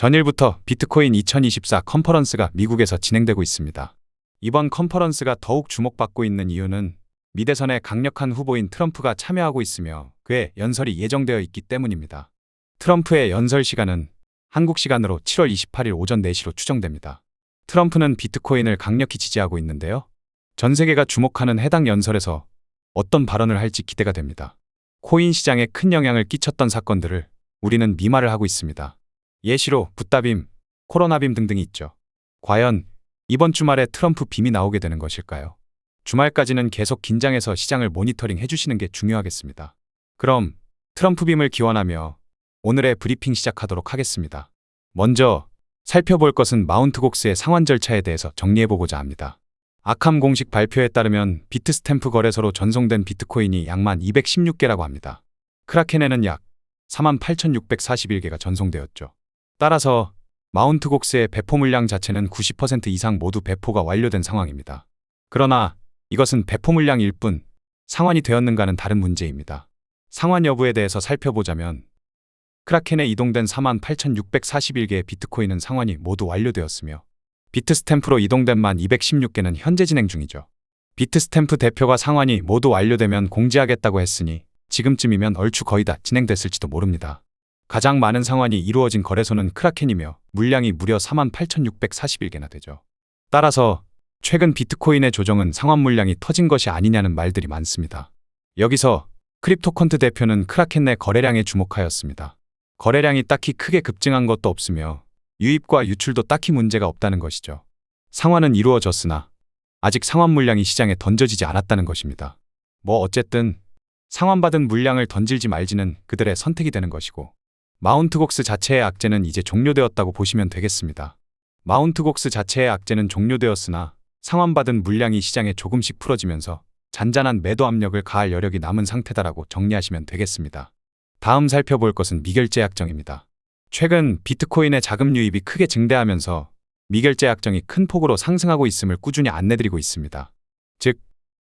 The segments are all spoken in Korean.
전일부터 비트코인 2024 컨퍼런스가 미국에서 진행되고 있습니다. 이번 컨퍼런스가 더욱 주목받고 있는 이유는 미대선의 강력한 후보인 트럼프가 참여하고 있으며 그의 연설이 예정되어 있기 때문입니다. 트럼프의 연설 시간은 한국 시간으로 7월 28일 오전 4시로 추정됩니다. 트럼프는 비트코인을 강력히 지지하고 있는데요. 전 세계가 주목하는 해당 연설에서 어떤 발언을 할지 기대가 됩니다. 코인 시장에 큰 영향을 끼쳤던 사건들을 우리는 미말을 하고 있습니다. 예시로 붓다빔, 코로나빔 등등이 있죠. 과연 이번 주말에 트럼프 빔이 나오게 되는 것일까요? 주말까지는 계속 긴장해서 시장을 모니터링 해주시는 게 중요하겠습니다. 그럼 트럼프 빔을 기원하며 오늘의 브리핑 시작하도록 하겠습니다. 먼저 살펴볼 것은 마운트 곡스의 상환 절차에 대해서 정리해보고자 합니다. 아캄 공식 발표에 따르면 비트 스탬프 거래소로 전송된 비트코인이 약만 216개라고 합니다. 크라켄에는 약 48,641개가 전송되었죠. 따라서 마운트 곡스의 배포 물량 자체는 90% 이상 모두 배포가 완료된 상황입니다. 그러나 이것은 배포 물량일 뿐 상환이 되었는가는 다른 문제입니다. 상환 여부에 대해서 살펴보자면 크라켄에 이동된 48,641개의 비트코인은 상환이 모두 완료되었으며 비트 스탬프로 이동된 만 216개는 현재 진행 중이죠. 비트 스탬프 대표가 상환이 모두 완료되면 공지하겠다고 했으니 지금쯤이면 얼추 거의 다 진행됐을지도 모릅니다. 가장 많은 상환이 이루어진 거래소는 크라켄이며 물량이 무려 48,641개나 되죠. 따라서 최근 비트코인의 조정은 상환 물량이 터진 것이 아니냐는 말들이 많습니다. 여기서 크립토컨트 대표는 크라켄 내 거래량에 주목하였습니다. 거래량이 딱히 크게 급증한 것도 없으며 유입과 유출도 딱히 문제가 없다는 것이죠. 상환은 이루어졌으나 아직 상환 물량이 시장에 던져지지 않았다는 것입니다. 뭐 어쨌든 상환받은 물량을 던질지 말지는 그들의 선택이 되는 것이고 마운트곡스 자체의 악재는 이제 종료되었다고 보시면 되겠습니다. 마운트곡스 자체의 악재는 종료되었으나 상환받은 물량이 시장에 조금씩 풀어지면서 잔잔한 매도 압력을 가할 여력이 남은 상태다라고 정리하시면 되겠습니다. 다음 살펴볼 것은 미결제 약정입니다. 최근 비트코인의 자금 유입이 크게 증대하면서 미결제 약정이 큰 폭으로 상승하고 있음을 꾸준히 안내드리고 있습니다. 즉,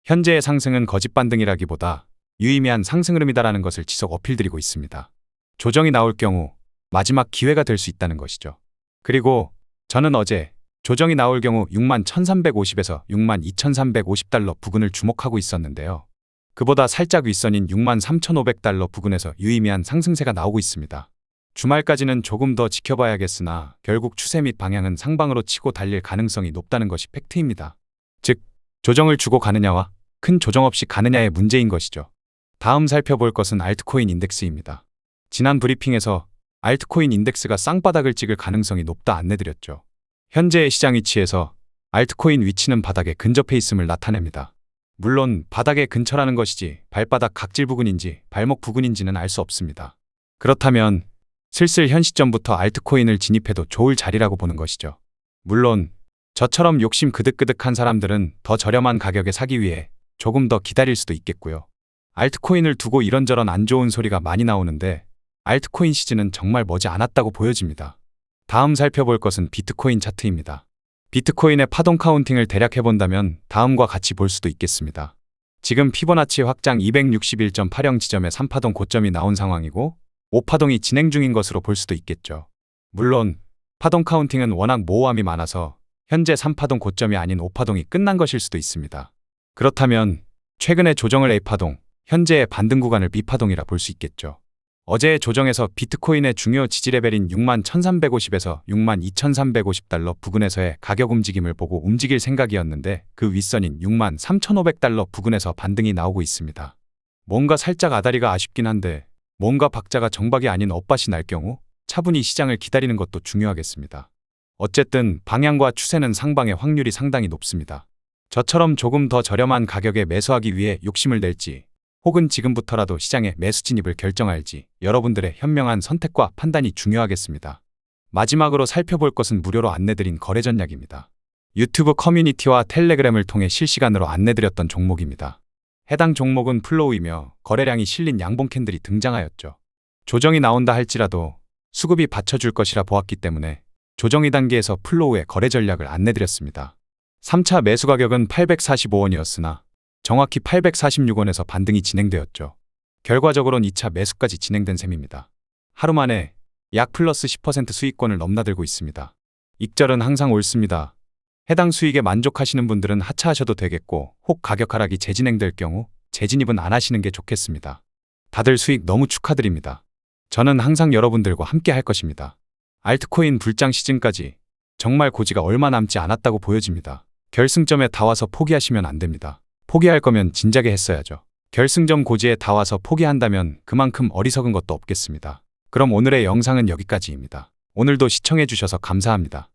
현재의 상승은 거짓 반등이라기보다 유의미한 상승 흐름이다라는 것을 지속 어필드리고 있습니다. 조정이 나올 경우 마지막 기회가 될 수 있다는 것이죠. 그리고 저는 어제 조정이 나올 경우 6만 1350에서 6만 2350달러 부근을 주목하고 있었는데요. 그보다 살짝 윗선인 6만 3500달러 부근에서 유의미한 상승세가 나오고 있습니다. 주말까지는 조금 더 지켜봐야겠으나 결국 추세 및 방향은 상방으로 치고 달릴 가능성이 높다는 것이 팩트입니다. 즉, 조정을 주고 가느냐와 큰 조정 없이 가느냐의 문제인 것이죠. 다음 살펴볼 것은 알트코인 인덱스입니다. 지난 브리핑에서 알트코인 인덱스가 쌍바닥을 찍을 가능성이 높다 안내드렸죠. 현재의 시장 위치에서 알트코인 위치는 바닥에 근접해 있음을 나타냅니다. 물론 바닥에 근처라는 것이지 발바닥 각질 부근인지 발목 부근인지는 알 수 없습니다. 그렇다면 슬슬 현 시점부터 알트코인을 진입해도 좋을 자리라고 보는 것이죠. 물론 저처럼 욕심 그득그득한 사람들은 더 저렴한 가격에 사기 위해 조금 더 기다릴 수도 있겠고요. 알트코인을 두고 이런저런 안 좋은 소리가 많이 나오는데 알트코인 시즌은 정말 머지 않았다고 보여집니다. 다음 살펴볼 것은 비트코인 차트입니다. 비트코인의 파동 카운팅을 대략 해본다면 다음과 같이 볼 수도 있겠습니다. 지금 피보나치 확장 261.80 지점에 3파동 고점이 나온 상황이고 5파동이 진행 중인 것으로 볼 수도 있겠죠. 물론 파동 카운팅은 워낙 모호함이 많아서 현재 3파동 고점이 아닌 5파동이 끝난 것일 수도 있습니다. 그렇다면 최근의 조정을 A파동, 현재의 반등 구간을 B파동이라 볼 수 있겠죠. 어제의 조정에서 비트코인의 중요 지지 레벨인 6만 1350에서 6만 2350달러 부근에서의 가격 움직임을 보고 움직일 생각이었는데 그 윗선인 6만 3500달러 부근에서 반등이 나오고 있습니다. 뭔가 살짝 아다리가 아쉽긴 한데 뭔가 박자가 정박이 아닌 엇밭이 날 경우 차분히 시장을 기다리는 것도 중요하겠습니다. 어쨌든 방향과 추세는 상방의 확률이 상당히 높습니다. 저처럼 조금 더 저렴한 가격에 매수하기 위해 욕심을 낼지 혹은 지금부터라도 시장에 매수 진입을 결정할지 여러분들의 현명한 선택과 판단이 중요하겠습니다. 마지막으로 살펴볼 것은 무료로 안내드린 거래 전략입니다. 유튜브 커뮤니티와 텔레그램을 통해 실시간으로 안내드렸던 종목입니다. 해당 종목은 플로우이며 거래량이 실린 양봉 캔들이 등장하였죠. 조정이 나온다 할지라도 수급이 받쳐줄 것이라 보았기 때문에 조정이 단계에서 플로우의 거래 전략을 안내드렸습니다. 3차 매수 가격은 845원이었으나 정확히 846원에서 반등이 진행되었죠. 결과적으론 2차 매수까지 진행된 셈입니다. 하루 만에 약 플러스 10% 수익권을 넘나들고 있습니다. 익절은 항상 옳습니다. 해당 수익에 만족하시는 분들은 하차하셔도 되겠고 혹 가격 하락이 재진행될 경우 재진입은 안 하시는 게 좋겠습니다. 다들 수익 너무 축하드립니다. 저는 항상 여러분들과 함께 할 것입니다. 알트코인 불장 시즌까지 정말 고지가 얼마 남지 않았다고 보여집니다. 결승점에 다 와서 포기하시면 안 됩니다. 포기할 거면 진작에 했어야죠. 결승점 고지에 다 와서 포기한다면 그만큼 어리석은 것도 없겠습니다. 그럼 오늘의 영상은 여기까지입니다. 오늘도 시청해주셔서 감사합니다.